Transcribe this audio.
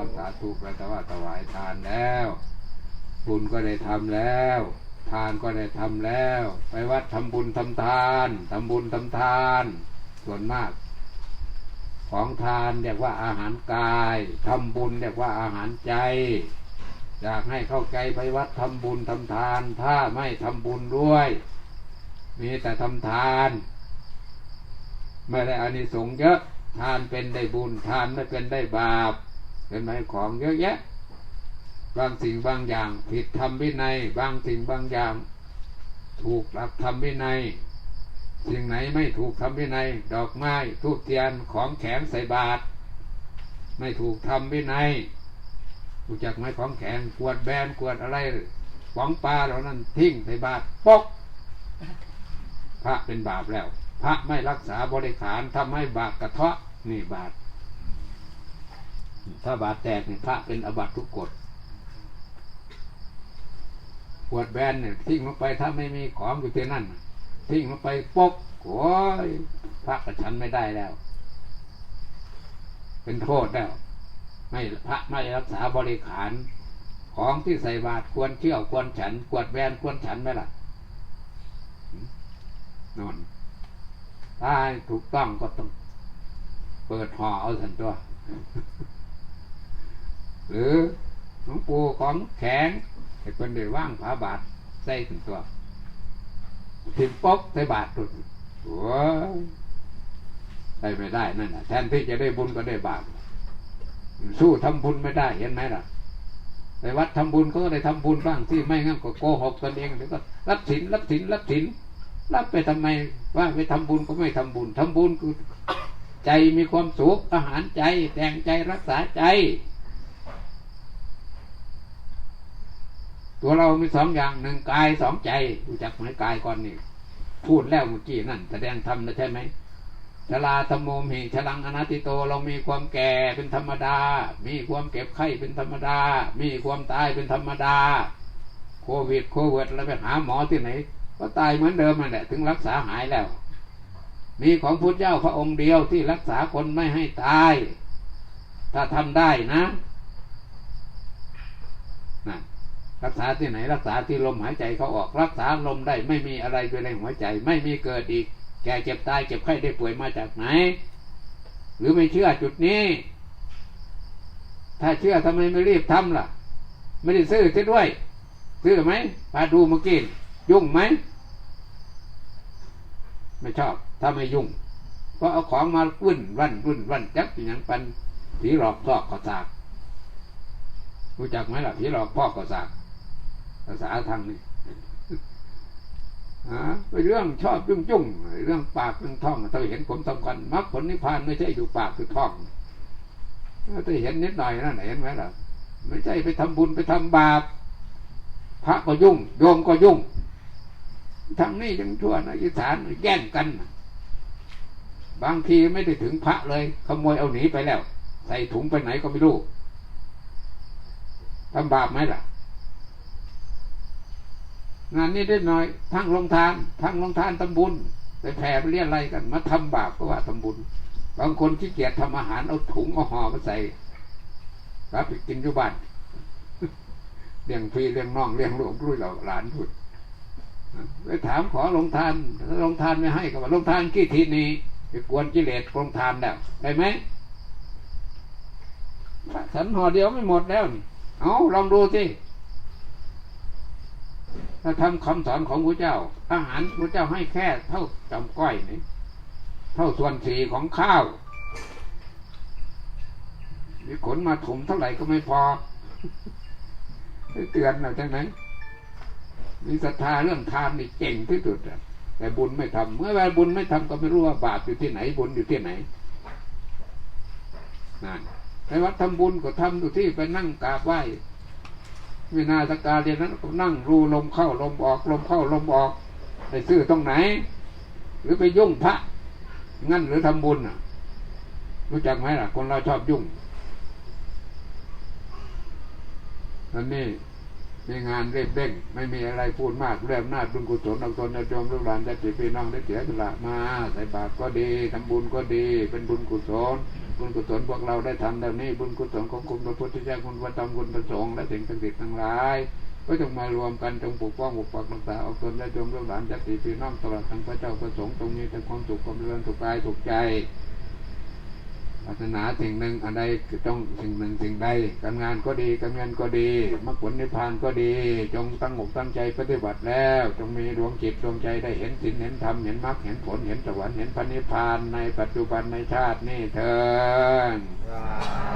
รักษาทุกข์แล้วแต่ว่าถวายทานแล้วบุญก็ได้ทำแล้ว ทานก็ได้ทำแล้ว ไปวัดทำบุญทำทานทำบุญทำทาน ส่วนมาก ของทานเรียกว่าอาหารกายทำบุญเรียกว่าอาหารใจอยากให้เข้าใจไปวัดทำบุญทำทาน ถ้าไม่ทำบุญด้วย มีแต่ทำทานไม่ได้อานิสงส์เยอะทานเป็นได้บุญทานไม่เป็นได้บาป เป็นไหมของเยอะแยะ บางสิ่งบางอย่าง ผิดธรรมวินัย บางสิ่งบางอย่าง ถูกหลักธรรมวินัย สิ่งไหนไม่ถูกธรรมวินัย ดอกไม้ทูบเทียนของแข็งใส่บาตรไม่ถูกธรรมวินัยรู้จักไหมของแข็งกวดแบนกวดอะไรของปลาเหล่านั้นทิ้งใส่บาตรปกพระเป็นบาปแล้ว พระไม่รักษาบริขารทำให้บาปกระเทาะนี่บาป ถ้าบาปแตกนี่พระเป็นอบัตทุกกฎขวดแบนเนี่ยทิ้งลงไปถ้าไม่มีของอยู่ที่นั่นทิ้งลงไปปกโอ้ยพระกับฉันไม่ได้แล้ว เป็นโทษแล้ว ไม่พระไม่รักษาบริขารของที่ใส่บาตรควรเชี่ยวควรฉันกวดแบนควรฉันไหมล่ะนอนถ้าถูกต้องก็ต้อง เปิดห่อเอาสันตัว หรือหลวงปู่ของแข็งให้คนได้ว่างผาบาทใส่ถึงตัวทิมปกใส่บาทตุดโอ้ยได้ไม่ได้นั่นแหะแทนที่จะได้บุญก็ได้บาปสู้ทำบุญไม่ได้เห็นไหมล่ะไปวัดทำบุญก็ได้ทำบุญบ้างที่ไม่งั้นก็โกหกตนเองเดี๋ยวก็รับสินรับสินรับสินรับไปทำไมว่าไปทำบุญก็ไม่ทำบุญทำบุญคือ ใจมีความสุขอาหารใจแต่งใจรักษาใจ ตัวเรามีสองอย่างหนึ่งกายสองใจรู้จักไหมกายก่อนนี่พูดแล้วเมื่อกี้นั่นแสดงธรรมนะใช่ไหมชลาธรรมโมหิชลังอนัตติโตเรามีความแก่เป็นธรรมดา มีความเก็บไข้เป็นธรรมดา มีความตายเป็นธรรมดา โควิดโควิดแล้วไปหาหมอที่ไหน ก็ตายเหมือนเดิมนั่นแหละถึงรักษาหายแล้ว มีของพุทธเจ้าพระองค์เดียวที่รักษาคนไม่ให้ตาย ถ้าทำได้นะนะ รักษาที่ไหนรักษาที่ลมหายใจเขาออก รักษาลมได้ไม่มีอะไรอยู่ในหัวใจ ไม่มีเกิดอีก แก่เจ็บตายเจ็บไข้ได้ป่วยมาจากไหน หรือไม่เชื่อจุดนี้ ถ้าเชื่อทำไมไม่รีบทำล่ะ ไม่ได้ซื้อเสียด้วย ซื้อไหมพาดูเมื่อกี้ยุ่งไหมไม่ชอบถ้าไม่ยุ่งเพราะเอาของมาวุ่นวันวุ่นวันจักอย่างปันผีหลอกพอกกระสากรู้จักไหมล่ะผีหลอกพอกกระสากาษาทางนี่ฮะไปเรื่องชอบยุ่งยุ่งเรื่องปากเรื่องท้องเราเห็นผลสำคัญมรรคผลนิพพานไม่ใช่อยู่ปากคือท้องถ้าเห็นนิดหน่อยนั่นเห็นไหมล่ะ ไม่ใช่ไปทำบุญไปทำบาปพระก็ยุ่ง โยมก็ยุ่งทางนี้ยังทั่วนะอีสานแย่งกัน บางทีไม่ได้ถึงพระเลยขโมยเอาหนีไปแล้ว ใส่ถุงไปไหนก็ไม่รู้ทำบาปไหมล่ะ งานนี้ได้หน่อย ทั้งลงทาน ทั้งลงทานทำบุญไปแผ่ไปเรียอะไรกัน มาทำบาปก็ว่าทำบุญ บางคนขี้เกียจทำอาหารเอาถุงเอาห่อมาใส่รับไปกินอยู่บ้านเลี้ยงพี่เลี้ยงน้องเลี้ยงลูกด้วยเราหลานพูดไปถามขอลงทานลงทานไม่ให้ก็ว่าลงทานกี่ทีนี้ไปกวนกิเลสลงทานแล้วได้ไหมฉันห่อเดียวไม่หมดแล้วนี่เอาลองดูสิ ถ้าทำคำสอนของพระเจ้า อาหารพระเจ้าให้แค่เท่าจำก้อยนี่เท่าส่วนสีของข้าวมีขนมาถมเท่าไหร่ก็ไม่พอเตือนเราจังไหนมีศรัทธาเรื่องทานนี่เก่งที่สุดแต่บุญไม่ทำเมื่อเวลาบุญไม่ทำก็ไม่รู้ว่าบาปอยู่ที่ไหน บุญอยู่ที่ไหนนั่นไปวัดทำบุญก็ทำอยู่ที่ไปนั่งกราบไหว้ วินาสกาเรียนนั้นก็นั่งรูลมเข้าลมออกลมเข้าลมออกไปซื้อตรงไหน หรือไปยุ่งพระงั้นหรือทำบุญอะ รู้จักไหมล่ะ คนเราชอบยุ่งอันนี้มีงานเร่งเร่ง ไม่มีอะไรพูดมากเรื่องหน้าบุญกุศลเอาตนเอาจอมลูกหลานจะติพี่น้องได้เสียสละมา ใส่บาตรก็ดีทำบุญก็ดี เป็นบุญกุศล บุญกุศลพวกเราได้ทำแล้วนี้บุญกุศลของคุณพระพุทธเจ้าคุณพระธรรมคุณพระสงฆ์และสิ่งศักดิ์สิทธิ์ทั้งหลายก็จงมารวมกันจงปกป้องปกปักรักษาเอาตนและจงลูกหลานญาติพี่น้องตลอดทั้งพระเจ้าประสงค์ตรงนี้แต่ความสุขความเจริญสุขกายสุขใจ ปรารถนาสิ่งหนึ่งอะไรก็ต้องสิ่งหนึ่งสิ่งใดการงานก็ดีการเงินก็ดีมรรคผลนิพพานก็ดี จงตั้งอกตั้งใจปฏิบัติแล้ว จงมีดวงจิตดวงใจได้เห็นสิ่งเห็นธรรมเห็นมรรคเห็นผลเห็นสวรรค์เห็นพระนิพพานในปัจจุบันในชาตินี่เถิด